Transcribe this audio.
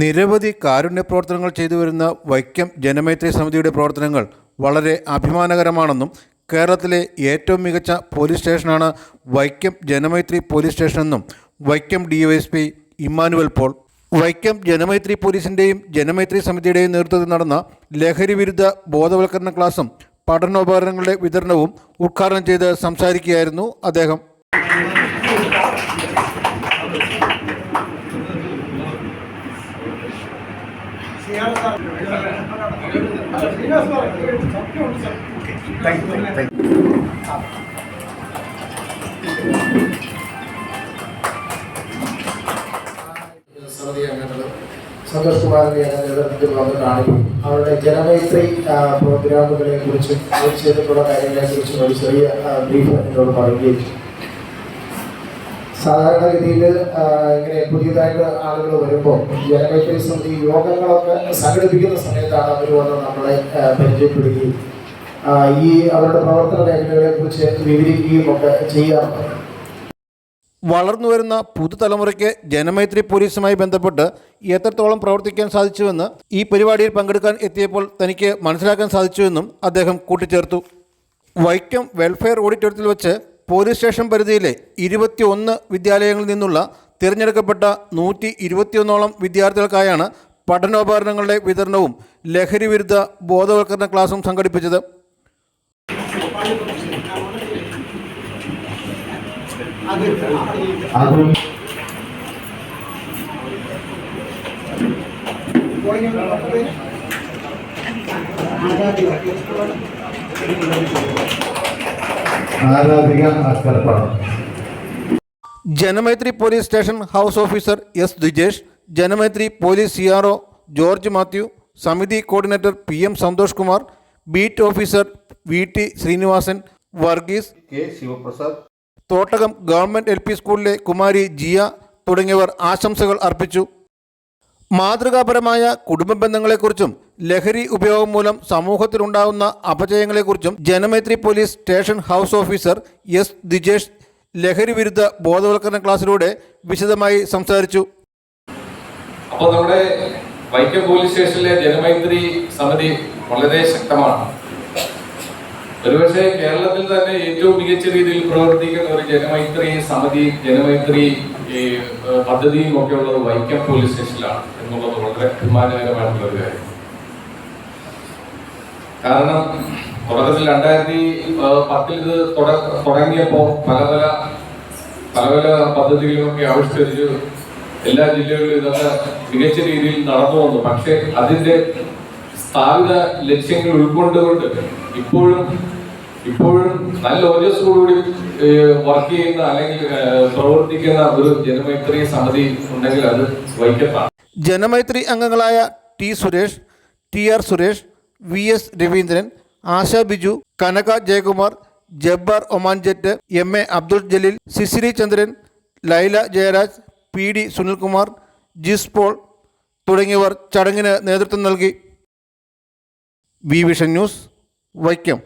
നിരവധി കാരുണ്യ പ്രവർത്തനങ്ങൾ ചെയ്തു വരുന്ന വൈക്കം ജനമൈത്രി സമിതിയുടെ പ്രവർത്തനങ്ങൾ വളരെ അഭിമാനകരമാണെന്നും കേരളത്തിലെ ഏറ്റവും മികച്ച പോലീസ് സ്റ്റേഷനാണ് Vaikom Janamaithri police സ്റ്റേഷനെന്നും Vaikom D Y S P Emmanuel Paul. Vaikom Janamaithri പോലീസിന്റെയും ജനമൈത്രി സമിതിയുടെയും നേതൃത്വത്തിൽ നടന്ന ലഹരി വിരുദ്ധ ബോധവൽക്കരണ ക്ലാസും പഠനോപകരണങ്ങളുടെ വിതരണവും ഉദ്ഘാടനം ചെയ്ത് സംസാരിക്കുകയായിരുന്നു അദ്ദേഹം. സമിതി അംഗങ്ങൾ സന്തോഷ് കുമാറിന്റെ നേതൃത്വത്തിൽ വന്ന് കാണുകയും അവരുടെ ജനമൈത്രി പ്രോഗ്രാമുകളെ കുറിച്ചും അവർ ചെയ്തിട്ടുള്ള കാര്യങ്ങളെ കുറിച്ചും ഒരു ചെറിയ ബ്രീഫ് എന്നോട് പറയുകയും. സാധാരണഗതിയിൽ ഇങ്ങനെ പുതിയതായിട്ട് ആളുകൾ വരുമ്പോൾ ജനമൈത്രി സമിതി യോഗങ്ങളൊക്കെ സംഘടിപ്പിക്കുന്ന സമയത്താണ് അവർ വന്ന് നമ്മളെ പരിചയപ്പെടുകയും ഈ അവരുടെ പ്രവർത്തന മേഖലകളെ കുറിച്ച് വിവരിക്കുകയും ഒക്കെ ചെയ്യാറുണ്ട്. വളർന്നു വരുന്ന പുതുതലമുറയ്ക്ക് ജനമൈത്രി പോലീസുമായി ബന്ധപ്പെട്ട് എത്രത്തോളം പ്രവർത്തിക്കാൻ സാധിച്ചുവെന്ന് ഈ പരിപാടിയിൽ പങ്കെടുക്കാൻ എത്തിയപ്പോൾ തനിക്ക് മനസ്സിലാക്കാൻ സാധിച്ചുവെന്നും അദ്ദേഹം കൂട്ടിച്ചേർത്തു. വൈക്കം വെൽഫെയർ ഓഡിറ്റോറിയത്തിൽ വെച്ച് പോലീസ് സ്റ്റേഷൻ പരിധിയിലെ ഇരുപത്തി ഒന്ന് വിദ്യാലയങ്ങളിൽ നിന്നുള്ള തിരഞ്ഞെടുക്കപ്പെട്ട നൂറ്റി ഇരുപത്തിയൊന്നോളം വിദ്യാർത്ഥികൾക്കായാണ് പഠനോപകരണങ്ങളുടെ വിതരണവും ലഹരി വിരുദ്ധ ബോധവൽക്കരണ ക്ലാസും സംഘടിപ്പിച്ചത്. ആരാധിക Janamaithri police station house officer S Dwijesh Janamaithri police C R O George Mathew സമിതി coordinator P M Santhosh Kumar beat officer V T Srinivasan Varghese K Sivaprasad. Thottakam government L P സ്കൂളിലെ കുമാരി ജിയ തുടങ്ങിയവർ ആശംസകൾ അർപ്പിച്ചു. മാതൃകാപരമായ കുടുംബ ബന്ധങ്ങളെക്കുറിച്ചും ലഹരി ഉപയോഗം മൂലം സമൂഹത്തിലുണ്ടാകുന്ന അപജയങ്ങളെക്കുറിച്ചും Janamaithri police station house officer S Dijesh ലഹരി വിരുദ്ധ ബോധവൽക്കരണ ക്ലാസ്സിലൂടെ വിശദമായി സംസാരിച്ചു. അപ്പോൾ നമ്മുടെ വൈക്കം പോലീസ് സ്റ്റേഷനിലെ ജനമൈത്രി സമിതി വളരെ ശക്തമാണ്. ഒരുപക്ഷെ കേരളത്തിൽ തന്നെ ഏറ്റവും മികച്ച രീതിയിൽ പ്രവർത്തിക്കുന്ന ഒരു ജനമൈത്രി സമിതി ജനമൈത്രി ഈ പദ്ധതിയും ഒക്കെ ഉള്ളത് വൈക്കം പോലീസ് സ്റ്റേഷനിലാണ് എന്നുള്ളത് വളരെ അഭിമാനകരമായിട്ടുള്ള ഒരു കാര്യം. കാരണം തുടക്കത്തിൽ രണ്ടായിരത്തി പത്തിൽ ഇത് തുട- തുടങ്ങിയപ്പോൾ പല പല പല പല പദ്ധതികളുമൊക്കെ ആവിഷ്കരിച്ച് എല്ലാ ജില്ലകളിലും ഇതൊക്കെ മികച്ച രീതിയിൽ നടന്നു വന്നു. പക്ഷെ അതിന്റെ സ്ഥാപിത ലക്ഷ്യങ്ങൾ ഉൾക്കൊണ്ടുകൊണ്ട് ഇപ്പോഴും ഇപ്പോഴും നല്ല ഓജസ്സോടുകൂടി വർക്ക് ചെയ്യുന്ന അല്ലെങ്കിൽ പ്രവർത്തിക്കുന്ന ഒരു ജനമൈത്രി സമിതി ഉണ്ടെങ്കിൽ അത് വൈക്കത്താണ്. ജനമൈത്രി അംഗങ്ങളായ T Suresh T R Suresh V S Raveendran Asha Biju Kanaka Jayakumar Jabbar Oman jet M A Abdul Jaleel Sisiri Chandran Laila Jayaraj P D Sunilkumar Jis Paul തുടങ്ങിയവർ ചടങ്ങിന് നേതൃത്വം നൽകി. V vision news Vaikom.